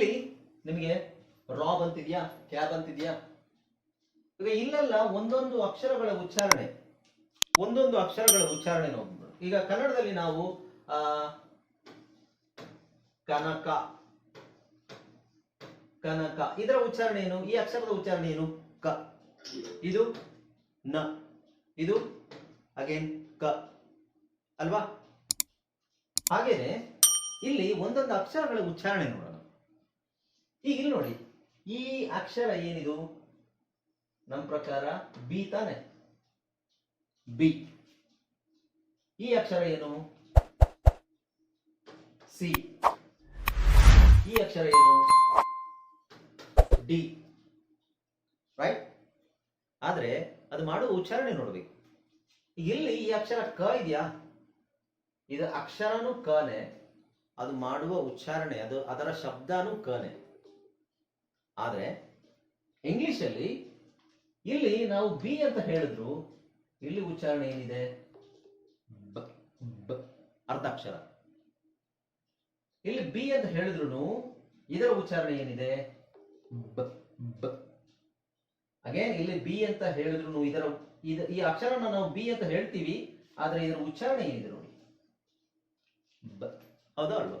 ಇಲ್ಲಿ ನಿಮಗೆ Raab ಅಂತಿದ್ಯಾ cab ಅಂತಿದ್ಯಾ ಈಗ ಇಲ್ಲೆಲ್ಲ ಒಂದೊಂದು ಅಕ್ಷರಗಳ ಉಚ್ಚಾರಣೆ, ಒಂದೊಂದು ಅಕ್ಷರಗಳ ಉಚ್ಚಾರಣೆ ನೋಡ್ಬೋದು ಈಗ ಕನ್ನಡದಲ್ಲಿ ನಾವು ಕನಕ ಕನಕ. ಇದರ ಉಚ್ಚಾರಣೆ ಏನು? ಈ ಅಕ್ಷರದ ಉಚ್ಚಾರಣೆ ಏನು? ಕ. ಇದು ನ. ಇದು ಅಗೇನ್ ಕ. ಅಲ್ವಾ? ಹಾಗೇನೆ, ಇಲ್ಲಿ ಒಂದೊಂದು ಅಕ್ಷರಗಳ ಉಚ್ಚಾರಣೆ ನೋಡೋಣ. ಈಗ ಇಲ್ಲಿ ನೋಡಿ, ಈ ಅಕ್ಷರ ಏನಿದು? ನಮ್ಮ ಪ್ರಕಾರ ಬಿ ತಾನೆ. ಬಿ. ಈ ಅಕ್ಷರ ಏನು? ಸಿ. ಈ ಅಕ್ಷರ ಏನು? ಡಿ. ರೈಟ್ ಆದ್ರೆ ಅದು ಮಾಡುವ ಉಚ್ಚಾರಣೆ ನೋಡ್ಬೇಕು. ಇಲ್ಲಿ ಈ ಅಕ್ಷರ ಕ ಇದೆಯಾ? ಇದು ಅಕ್ಷರನೂ ಕನೆ, ಅದು ಮಾಡುವ ಉಚ್ಚಾರಣೆ, ಅದು ಅದರ ಶಬ್ದನೂ ಕನೆ. ಆದ್ರೆ ಇಂಗ್ಲಿಷಲ್ಲಿ ಇಲ್ಲಿ ನಾವು ಬಿ ಅಂತ ಹೇಳಿದ್ರು, ಇಲ್ಲಿ ಉಚ್ಚಾರಣೆ ಏನಿದೆ? ಬ ಬ ಅರ್ಧ ಅಕ್ಷರ ಇಲ್ಲಿ ಬಿ ಅಂತ ಹೇಳಿದ್ರು ಇದರ ಉಚ್ಚಾರಣೆ ಏನಿದೆ? ಬ ಬ. ಅಗೇನ್ ಇಲ್ಲಿ ಬಿ ಅಂತ ಹೇಳಿದ್ರು ಇದರ, ಇದ, ಈ ಅಕ್ಷರನ ನಾವು ಬಿ ಅಂತ ಹೇಳ್ತೀವಿ, ಆದ್ರೆ ಇದರ ಉಚ್ಚಾರಣೆ ಏನಿದೆ ನೋಡಿ? ಬ. ಹೌದಾ ಅಲ್ವಾ?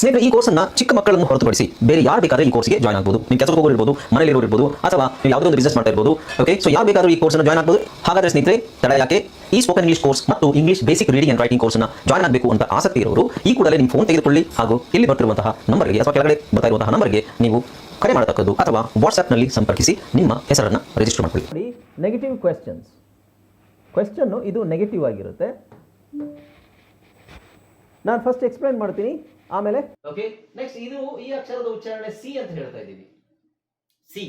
ಸ್ನೇಹಿತರೆ, ಈ ಅನ್ನ ಚಿಕ್ಕ ಮಕ್ಕಳನ್ನು ಹೊರತುಪಡಿಸಿ ಬೇರೆ ಯಾರು ಬೇಕಾದ್ರೆ ಈ ಕೋರ್ಸ್ಗೆ ಜಾಯ್ನ್ ಆಗ್ಬೋದು. ನೀವು ಕೆಲಸಕ್ಕೆ ಹೋಗೋರು ಇರ್ಬೋದು ಮನೇಲಿ ಇರ್ಬೋದು, ಅಥವಾ ನೀವು ಯಾವುದೋ ಒಂದು ಬಿಸ್ನೆಸ್ ಮಾಡ್ತಾ ಇರ್ಬೋದು ಓಕೆ ಸೊ ಯಾರು ಬೇಕಾದ್ರೂ ಈ ಅನ್ನು ಜಾಯ್ನ್ ಆಗ್ಬೋದು. ಹಾಗಾದ್ರೆ ಸ್ನೇಹಿತರೆ, ತಡ ಯಾಕೆ? ಈ ಸ್ಪೋಕನ್ ಇಂಗ್ಲಿಷ್ ಕೋರ್ಸ್ ಮತ್ತು English basic reading and writing ಕೋರ್ಸ್ನ ಜಾಯ್ನ್ ಆಗಬೇಕು ಅಂತ ಆಸಕ್ತಿ ಇರೋರು, ಈ ಕೂಡಲೇ ನಿಮ್ಮ ಫೋನ್ ತೆಗೆದುಕೊಳ್ಳಿ ಹಾಗೂ ಇಲ್ಲಿ ಬರ್ತಿರುವಂತಹ ನಂಬರ್ಗೆ, ಅಥವಾ ಕೆಳಗಡೆ ಬರ್ತಾ ಇರುವಂತಹ ನಂಬರ್ಗೆ ನೀವು ಕರೆ ಮಾಡತಕ್ಕದ್ದು ಅಥವಾ ವಾಟ್ಸ್ಆ್ಯಪ್ನಲ್ಲಿ ಸಂಪರ್ಕಿಸಿ ನಿಮ್ಮ ಹೆಸರನ್ನು ರಿಜಿಸ್ಟರ್ ಮಾಡಿಕೊಳ್ಳಿ. ನೆಗೆಟಿವ್ ಕ್ವೆಶ್ಚನ್ಸ್ ಕ್ವೆಶ್ಚನ್ನು ಇದು ನೆಗೆಟಿವ್ ಆಗಿರುತ್ತೆ. ನಾನು ಫಸ್ಟ್ ಎಕ್ಸ್ಪ್ಲೈನ್ ಮಾಡ್ತೀನಿ. ಆಮೇಲೆ? ಓಕೆ ನೆಕ್ಸ್ಟ್ ಇದು ಈ ಅಕ್ಷರದ ಉಚ್ಚಾರಣೆ ಸಿ ಅಂತ ಹೇಳ್ತಾ ಇದ್ದೀವಿ. ಸಿ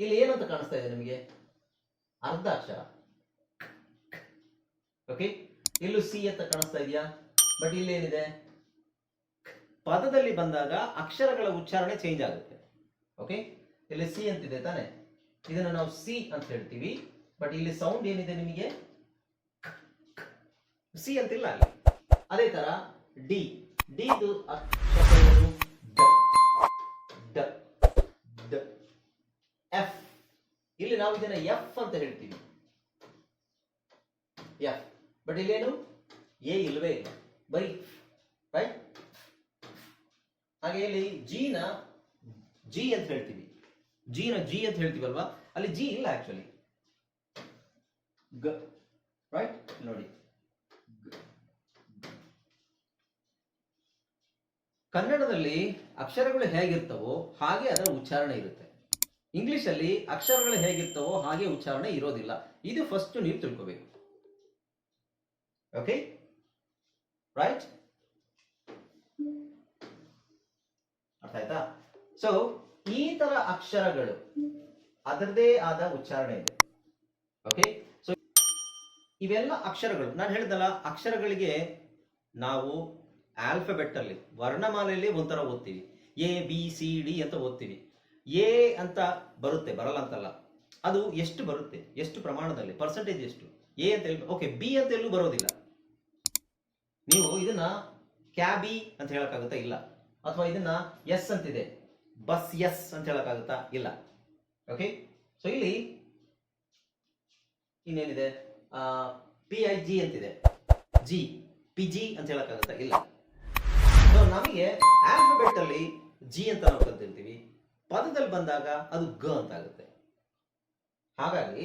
ಇಲ್ಲಿ ಏನಂತ ಕಾಣಿಸ್ತಾ ಇದೆ ನಿಮಗೆ? ಅರ್ಧ ಅಕ್ಷರ. ಓಕೆ ಇಲ್ಲೂ ಸಿ ಅಂತ ಕಾಣಿಸ್ತಾ ಇದೆಯಾ? ಬಟ್ ಇಲ್ಲಿ ಏನಿದೆ ಪದದಲ್ಲಿ ಬಂದಾಗ ಅಕ್ಷರಗಳ ಉಚ್ಚಾರಣೆ ಚೇಂಜ್ ಆಗುತ್ತೆ. ಓಕೆ ಇಲ್ಲಿ ಸಿ ಅಂತಿದೆ ತಾನೆ? ಇದನ್ನು ನಾವು ಸಿ ಅಂತ ಹೇಳ್ತೀವಿ. ಬಟ್ ಇಲ್ಲಿ ಸೌಂಡ್ ಏನಿದೆ ನಿಮಗೆ? ಸಿ ಅಂತಿಲ್ಲ ಅದೇ ತರ ಡಿ ಡಿ ಇದು ಅಕ್ಷರ ಏನು? ಡ ಡ ಎಫ್ ಇಲ್ಲಿ ನಾವು ಇದನ್ನ ಎಫ್ ಅಂತ ಹೇಳ್ತೀವಿ. ಎಫ್ ಬಟ್ ಇಲ್ಲೇನು? ಎ ಇಲ್ವೇ ಇಲ್ಲ. ಬರೀ ರೈಟ್ ಹಾಗೆ ಇಲ್ಲಿ ಜಿನ ಜಿ ಅಂತ ಹೇಳ್ತೀವಿ. ಜಿನ ಜಿ ಅಂತ ಹೇಳ್ತೀವಲ್ವಾ ಅಲ್ಲಿ ಜಿ ಇಲ್ಲ ಆಕ್ಚುಲಿ ರೈಟ್ ನೋಡಿ. ಕನ್ನಡದಲ್ಲಿ ಅಕ್ಷರಗಳು ಹೇಗಿರ್ತವೋ ಹಾಗೆ ಅದರ ಉಚ್ಚಾರಣೆ ಇರುತ್ತೆ. ಇಂಗ್ಲಿಷ್ ಅಲ್ಲಿ ಅಕ್ಷರಗಳು ಹೇಗಿರ್ತವೋ ಹಾಗೆ ಉಚ್ಚಾರಣೆ ಇರೋದಿಲ್ಲ. ಇದು ಫಸ್ಟ್ ನೀವು ತಿಳ್ಕೋಬೇಕು. ಓಕೆ ರೈಟ್ ಅರ್ಥ ಆಯ್ತಾ? ಸೊ ಈ ತರ ಅಕ್ಷರಗಳು ಅದರದೇ ಆದ ಉಚ್ಚಾರಣೆ ಇದೆ. ಓಕೆ ಸೊ ಇವೆಲ್ಲ ಅಕ್ಷರಗಳು. ನಾನು ಹೇಳ್ದಲ್ಲ ಅಕ್ಷರಗಳಿಗೆ ನಾವು ಆಲ್ಫಬೆಟ್ ಅಲ್ಲಿ, ವರ್ಣಮಾಲೆಯಲ್ಲಿ ಒಂಥರ ಓದ್ತೀವಿ. ಎ ಬಿ ಸಿ ಡಿ ಅಂತ ಓದ್ತೀವಿ. ಎ ಅಂತ ಬರುತ್ತೆ ಬರಲ್ಲ ಅಂತಲ್ಲ ಅದು ಎಷ್ಟು ಬರುತ್ತೆ, ಎಷ್ಟು ಪ್ರಮಾಣದಲ್ಲಿ ಪರ್ಸೆಂಟೇಜ್ ಎಷ್ಟು? ಎ ಅಂತ ಹೇಳಿ ಓಕೆ ಬಿ ಅಂತ ಎಲ್ಲೂ ಬರೋದಿಲ್ಲ. ನೀವು ಇದನ್ನ ಕ್ಯಾಬಿ ಅಂತ ಹೇಳಕ್ಕಾಗುತ್ತಾ? ಇಲ್ಲ. ಅಥವಾ ಇದನ್ನ ಎಸ್ ಅಂತಿದೆ. ಬಸ್ ಎಸ್ ಅಂತ ಹೇಳಕ್ಕಾಗುತ್ತಾ? ಇಲ್ಲ. ಓಕೆ ಸೊ ಇಲ್ಲಿ ಇನ್ನೇನಿದೆ? ಪಿ ಐ ಜಿ ಅಂತಿದೆ. ಜಿ ಪಿ ಜಿ ಅಂತ ಹೇಳಕ್ಕಾಗುತ್ತಾ? ಇಲ್ಲ. ನಮಗೆ ಆಲ್ಫಬೆಟ್ ಅಲ್ಲಿ ಜಿ ಅಂತ ನಾವು ಕಲ್ತಿರ್ತೀವಿ ಪದದಲ್ಲಿ ಬಂದಾಗ ಅದು ಗ ಅಂತ ಆಗುತ್ತೆ ಹಾಗಾಗಿ,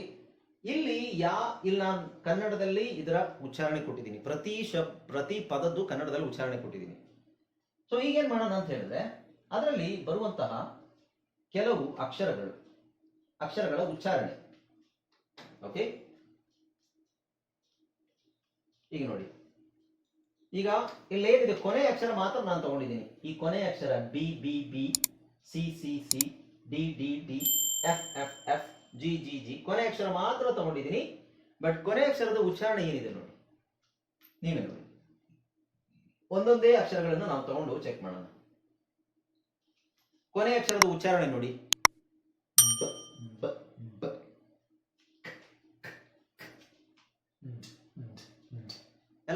ಇಲ್ಲಿ ಯಾ, ಇಲ್ಲಿ ನಾನು ಕನ್ನಡದಲ್ಲಿ ಇದರ ಉಚ್ಚಾರಣೆ ಕೊಟ್ಟಿದ್ದೀನಿ. ಪ್ರತಿ ಶಬ್, ಪ್ರತಿ ಪದದ್ದು ಕನ್ನಡದಲ್ಲಿ ಉಚ್ಚಾರಣೆ ಕೊಟ್ಟಿದ್ದೀನಿ. ಸೊ ಈಗೇನ್ ಮಾಡೋಣ ಅಂತ ಹೇಳಿದ್ರೆ, ಅದರಲ್ಲಿ ಬರುವಂತಹ ಕೆಲವು ಅಕ್ಷರಗಳು, ಅಕ್ಷರಗಳ ಉಚ್ಚಾರಣೆ. ಓಕೆ ಈಗ ನೋಡಿ. ಈಗ ಇಲ್ಲಿ ಏನಿದೆ? ಕೊನೆ ಅಕ್ಷರ ಮಾತ್ರ ನಾನು ತಗೊಂಡಿದ್ದೀನಿ. ಈ ಕೊನೆ ಅಕ್ಷರ B B B C C C D D D F F F G G G ಕೊನೆ ಅಕ್ಷರ ಮಾತ್ರ ತಗೊಂಡಿದ್ದೀನಿ. ಬಟ್ ಕೊನೆ ಅಕ್ಷರದ ಉಚ್ಚಾರಣೆ ಏನಿದೆ ನೋಡಿ? ನೀವೇ ನೋಡಿ. ಒಂದೊಂದೇ ಅಕ್ಷರಗಳನ್ನು ನಾವು ತಗೊಂಡು ಚೆಕ್ ಮಾಡೋಣ. ಕೊನೆ ಅಕ್ಷರದ ಉಚ್ಚಾರಣೆ ನೋಡಿ.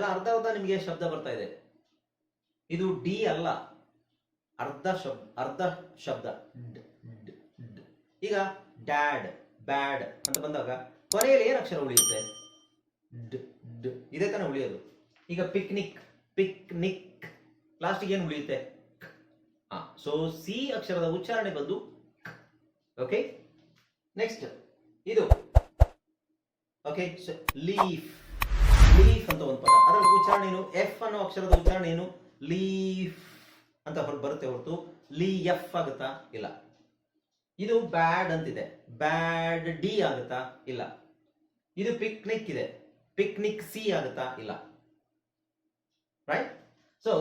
ಎಲ್ಲ ಅರ್ಧ ಅರ್ಧ ನಿಮಗೆ ಶಬ್ದ ಬರ್ತಾ ಇದೆ. ಇದು ಡಿ ಅಲ್ಲ. ಅರ್ಧ ಶಬ್, ಅರ್ಧ ಶಬ್ದ. ಈಗ ಡ್ಯಾಡ್, ಬ್ಯಾಡ್ ಅಂತ ಬಂದಾಗ ಕೊನೆಯಲ್ಲಿ ಏನು ಅಕ್ಷರ ಉಳಿಯುತ್ತೆ. ಇದೇ ತಾನೇ ಉಳಿಯೋದು. ಈಗ ಪಿಕ್ನಿಕ್ ಪಿಕ್ನಿಕ್. ಲಾಸ್ಟಿಗೆ ಏನು ಉಳಿಯುತ್ತೆ? ಹಾ ಸೊ ಸಿ ಅಕ್ಷರದ ಉಚ್ಚಾರಣೆ ಬಂದು ಓಕೆ ನೆಕ್ಸ್ಟ್ ಇದು. ಓಕೆ ಲೀಫ್ ಲೀಫ್ ಅಂತ ಒಂದು ಪದ. ಅದರ ಉಚ್ಚಾರಣೆ ಏನು? ಎಫ್ ಅನ್ನೋ ಅಕ್ಷರದ ಉಚ್ಚಾರಣೆ ಏನು? ಲೀಫ್ ಅಂತ ಹೊರ ಬರುತ್ತೆ ಹೊರತು. ಲೀ ಎಫ್ ಆಗುತ್ತಾ? ಇಲ್ಲ. ಇದು ಬ್ಯಾಡ್ ಅಂತಿದೆ. ಬ್ಯಾಡ್ ಡಿ ಆಗುತ್ತಾ? ಇಲ್ಲ. ಇದು ಪಿಕ್ನಿಕ್ ಇದೆ. ಪಿಕ್ನಿಕ್ ಸಿ ಆಗುತ್ತಾ? ಇಲ್ಲ. ರೈಟ್ ಸೊ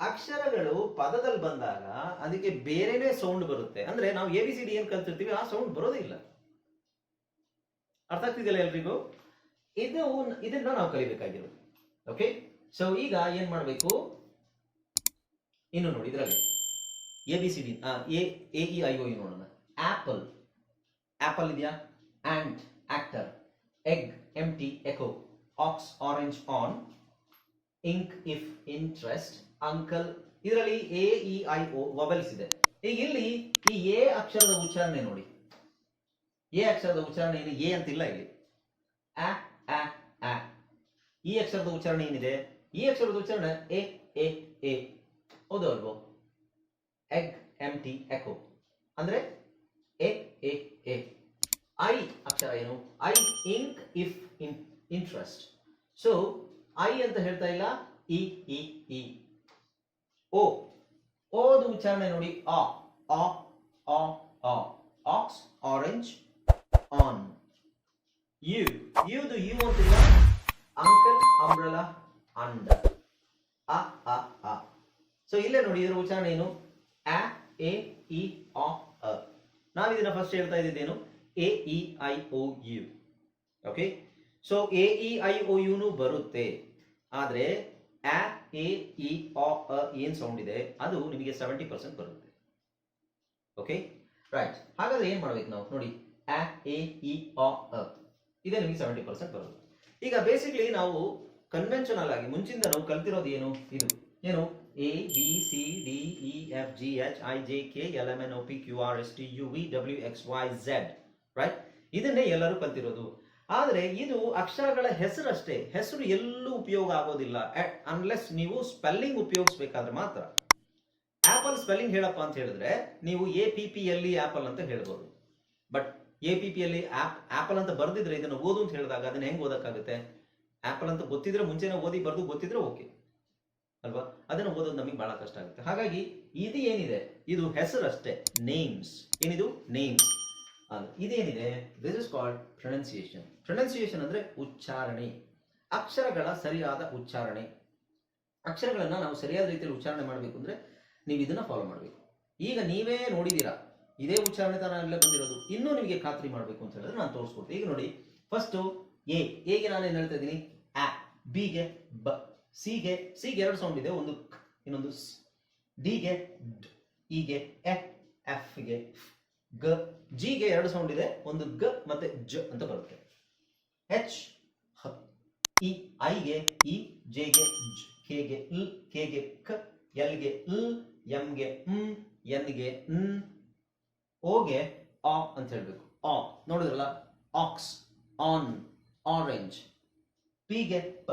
ಅಕ್ಷರಗಳು ಪದದಲ್ಲಿ ಬಂದಾಗ ಅದಕ್ಕೆ ಬೇರೆನೇ ಸೌಂಡ್ ಬರುತ್ತೆ. ಅಂದ್ರೆ ನಾವು ಎ ಬಿ ಸಿ ಡಿ ಏನ್ ಕಲ್ತಿರ್ತೀವಿ, ಆ ಸೌಂಡ್ ಬರೋದೇ ಇಲ್ಲ. ಅರ್ಥ ಆಗ್ತಿದೆಯಲ್ಲ ಎಲ್ರಿಗೂ? ಇದು ಇದನ್ನ ನಾವು ಕಲಿಬೇಕಾಗಿರೋದು. ಓಕೆ ಸೊ ಈಗ ಏನ್ ಮಾಡಬೇಕು? ಇನ್ನು ನೋಡಿ, ಇದರಲ್ಲಿ. A B C D A E I O ನೋಡೋಣ. ಆಪಲ್ ಆಪಲ್ ಇದೆಯಾ? Ant actor egg empty echo ox orange on ink if interest uncle ಇದರಲ್ಲಿ A E I O vowels ಇದೆ. ಈಗ ಇಲ್ಲಿ ಈ ಎ ಅಕ್ಷರದ ಉಚ್ಚಾರಣೆ ನೋಡಿ. ಎ ಅಕ್ಷರದ ಉಚ್ಚಾರಣೆ ಏನು? ಎ ಅಂತಿಲ್ಲ ಇಲ್ಲಿ. ಆ ಆ ಆ ಈ ಅಕ್ಷರದ ಉಚ್ಚಾರಣೆ ಏನಿದೆ ಈ ಅಕ್ಷರದ ಉಚ್ಚಾರಣೆ ಎ ಎ ಎ ಹೌದು ಅಲ್ವೋ ಎಗ್ ಎಂ ಟಿ ಎಕೋ ಅಂದ್ರೆ ಎ ಎ ಎ ಐ ಅಕ್ಷರ ಏನು I ink if in interest so I ಅಂತ ಹೇಳ್ತಾ ಇಲ್ಲ ಇ ಇ ಇ ಓ ಓದು ಉಚ್ಚಾರಣೆ ನೋಡಿ ಆ ಆ ಆ ಆ ಆಕ್ಸ್ ಆರೆಂಜ್ ಆನ್ ಯು ಯುದು ಯು ಅಂತಿಲ್ಲ ಅಂಕಲ್ ಅಂಬ್ರಲಾ ಅಂಡ ಅ ಅ ಅ ಸೊ ಇಲ್ಲೇ ನೋಡಿ, ಇದರ ಉಚ್ಚಾರಣೆ ಏನು? ಆ ಎ, ಇ, ಆ, ಅ. ನಾವು ಇದನ್ನ ಫಸ್ಟ್ ಹೇಳ್ತಾ ಇದ್ದಿದ್ದೇನು? A, E, I O U. Okay so A, E, I O ಯುನು ಬರುತ್ತೆ. ಆದರೆ ಆ ಎ, ಇ ಅ, ಏನು ಸೌಂಡ್ ಇದೆ? ಅದು ನಿಮಗೆ ಸೆವೆಂಟಿ ಪರ್ಸೆಂಟ್ ಬರುತ್ತೆ. ಓಕೆ ರೈಟ್ ಹಾಗಾದ್ರೆ ಏನು ಮಾಡ್ಬೇಕು ನಾವು? ನೋಡಿ. ಆ ಎ, ಇ ಅ. ಇದೆ ನಿಮಗೆ ಸೆವೆಂಟಿ ಪರ್ಸೆಂಟ್ ಬರುತ್ತೆ. ಈಗ ಬೇಸಿಕ್ಲಿ ನಾವು ಕನ್ವೆನ್ಷನಲ್ ಆಗಿ ಮುಂಚಿಂದ ನಾವು ಕಲ್ತಿರೋದು ಏನು? ಇದು. ಏನು? A B C D E F G H I J K L M N O P Q R S T U V W X Y Z right ಇದನ್ನೇ ಎಲ್ಲರೂ ಕಲ್ತಿರೋದು. ಆದರೆ ಇದು ಅಕ್ಷರಗಳ ಹೆಸರಷ್ಟೇ. ಹೆಸರು ಎಲ್ಲೂ ಉಪಯೋಗ ಆಗೋದಿಲ್ಲ. ಅನ್ಲೆಸ್ ನೀವು ಸ್ಪೆಲ್ಲಿಂಗ್ ಉಪಯೋಗಿಸ್ಬೇಕಾದ್ರೆ ಮಾತ್ರ. ಆಪಲ್ ಸ್ಪೆಲ್ಲಿಂಗ್ ಹೇಳಪ್ಪ ಅಂತ ಹೇಳಿದ್ರೆ, ನೀವು ಎ ಪಿ ಪಿ ಎಲ್ಲಿ ಆಪಲ್ ಅಂತ ಹೇಳ್ಬೋದು. ಬಟ್ ಎ ಪಿ ಪಿ ಅಲ್ಲಿ ಆಪ್ ಆಪಲ್ ಅಂತ ಬರ್ದಿದ್ರೆ ಇದನ್ನು ಓದು ಅಂತ ಹೇಳಿದಾಗ ಅದನ್ನ ಹೆಂಗೆ ಓದಕ್ಕಾಗುತ್ತೆ? ಆಪಲ್ ಅಂತ ಗೊತ್ತಿದ್ರೆ ಮುಂಚೆನೇ ಓದಿ ಬರ್ದು ಗೊತ್ತಿದ್ರೆ ಓಕೆ ಅಲ್ವಾ? ಅದನ್ನು ಓದೋದು ನಮಗೆ ಬಹಳ ಕಷ್ಟ ಆಗುತ್ತೆ. ಹಾಗಾಗಿ ಇದು ಏನಿದೆ? ಇದು ಹೆಸರಷ್ಟೇ. ನೇಮ್ಸ್ ಏನಿದು? Names ಇದೇನಿದೆ? This is called pronunciation pronunciation ಅಂದ್ರೆ ಉಚ್ಚಾರಣೆ. ಅಕ್ಷರಗಳ ಸರಿಯಾದ ಉಚ್ಚಾರಣೆ. ಅಕ್ಷರಗಳನ್ನು ನಾವು ಸರಿಯಾದ ರೀತಿಯಲ್ಲಿ ಉಚ್ಚಾರಣೆ ಮಾಡಬೇಕು ಅಂದ್ರೆ ನೀವು ಇದನ್ನ ಫಾಲೋ ಮಾಡಬೇಕು. ಈಗ ನೀವೇ ನೋಡಿದೀರಾ? ಇದೇ ಉಚ್ಚಾರಣೆ ತಾನ ಎಲ್ಲ ಬಂದಿರೋದು. ಇನ್ನೂ ನಿಮಗೆ ಖಾತ್ರಿ ಮಾಡಬೇಕು ಅಂತ ಹೇಳಿದ್ರೆ ನಾನು ತೋರಿಸ್ಕೊಡ್ತೀನಿ. ಈಗ ನೋಡಿ ಫಸ್ಟ್ ಎ ಎಗೆ ನಾನು ಏನು ಹೇಳ್ತಾ ಇದ್ದೀನಿ? ಆ, ಬಿಗೆ ಬ, ಸಿಗೆ ಸಿಗೆ ಎರಡು ಸೌಂಡ್ ಇದೆ. ಒಂದು ಇನ್ನೊಂದು ಡಿಗೆ ಇಗೆ ಎ, ಎಫ್ಗೆ ಗ, ಜಿಗೆ ಎರಡು ಸೌಂಡ್ ಇದೆ. ಒಂದು ಗ ಮತ್ತೆ ಜ ಅಂತ ಬರುತ್ತೆ. ಎಚ್, ಹ, ಇ, ಐಗೆ ಇ, ಜೆಗೆ ಜ್, ಕೆಗೆ ಲ್, ಕೆಗೆ ಕ, ಎಲ್ಗೆ ಲ್ ಎಂಗೆ ಎನ್ಗೆ ನ್ ಓಗೆ ಆ ಅಂತ ಹೇಳ್ಬೇಕು. ಆ, ನೋಡಿದ್ರಲ್ಲ? ಆಕ್ಸ್ ಆನ್ ಆರೆಂಜ್ ಪಿಗೆ ಪ.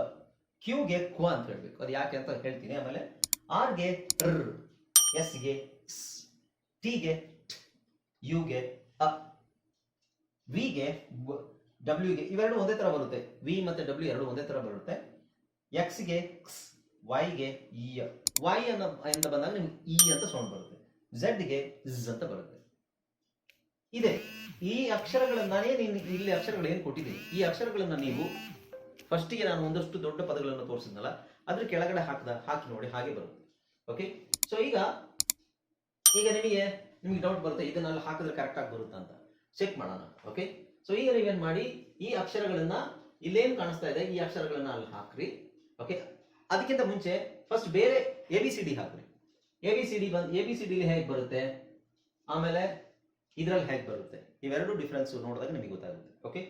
ಕ್ಯೂಗೆ ಕ್ವ ಅಂತ ಹೇಳ್ಬೇಕು. ಅದು ಯಾಕೆ ಅಂತ ಹೇಳ್ತೀನಿ. ಆಮೇಲೆ ಆರ್ಗೆ ರ್ ಎಸ್ಗೆ ಸ್ ಟಿಗೆ ಟ್ ಯುಗೆ ಅ. ವಿಗೆ ಡಬ್ಲ್ಯೂಗೆ ಇವೆರಡು ಒಂದೇ ತರ ಬರುತ್ತೆ. ವಿ ಮತ್ತೆ ಡಬ್ಲ್ಯೂ ಎರಡು ಒಂದೇ ತರ ಬರುತ್ತೆ. ಎಕ್ಸ್ಗೆ ಕ್ಸ್ ವೈಗೆ ಇ ವೈ ಅನ್ನ ಎಂದ ಬಂದಾಗ ನಿಮ್ಗೆ ಇ ಅಂತ ಸೌಂಡ್ ಬರುತ್ತೆ. ಝಡ್ಗೆ ಝ್ ಅಂತ ಬರುತ್ತೆ. ಇದೆ. ಈ ಅಕ್ಷರಗಳನ್ನೇ ನಾನೇ ಇಲ್ಲಿ ಅಕ್ಷರಗಳು ಏನು ಕೊಟ್ಟಿದ್ದೀನಿ? ಈ ಅಕ್ಷರಗಳನ್ನು ನೀವು ಫಸ್ಟಿಗೆ ನಾನು ಒಂದಷ್ಟು ದೊಡ್ಡ ಪದಗಳನ್ನು ತೋರಿಸಿದ್ನಲ್ಲ, ಅದ್ರ ಕೆಳಗಡೆ ಹಾಕಿದ, ಹಾಕಿ ನೋಡಿ, ಹಾಗೆ ಬರುತ್ತೆ. ಓಕೆ ಸೊ ಈಗ ಈಗ ನಿಮಗೆ ನಿಮಗೆ ಡೌಟ್ ಬರುತ್ತೆ, ಇದನ್ನ ಅಲ್ಲಿ ಹಾಕಿದ್ರೆ ಕರೆಕ್ಟ್ ಆಗಿ ಬರುತ್ತಾ ಅಂತ. ಚೆಕ್ ಮಾಡೋಣ. ಓಕೆ ಸೊ ಈಗ ನೀವೇನ್ ಮಾಡಿ, ಈ ಅಕ್ಷರಗಳನ್ನ ಇಲ್ಲೇನು ಕಾಣಿಸ್ತಾ ಇದೆ, ಈ ಅಕ್ಷರಗಳನ್ನ ಅಲ್ಲಿ ಹಾಕ್ರಿ. ಓಕೆ ಅದಕ್ಕಿಂತ ಮುಂಚೆ ಫಸ್ಟ್ ಬೇರೆ ಎ ಬಿ ಸಿ ಡಿ ಹಾಕ್ರಿ. ಎ ಬಿ ಸಿ ಡಿ ಬಂದು ಎ ಬಿ ಸಿ ಡಿಲಿ ಹೇಗೆ ಬರುತ್ತೆ? ಆಮೇಲೆ ಇದ್ರಲ್ಲಿ ಹೇಗೆ ಬರುತ್ತೆ? ಇವೆರಡು ಡಿಫ್ರೆನ್ಸ್ ನೋಡಿದಾಗ ನಿಮಗೆ ಗೊತ್ತಾಗುತ್ತೆ ಓಕೆ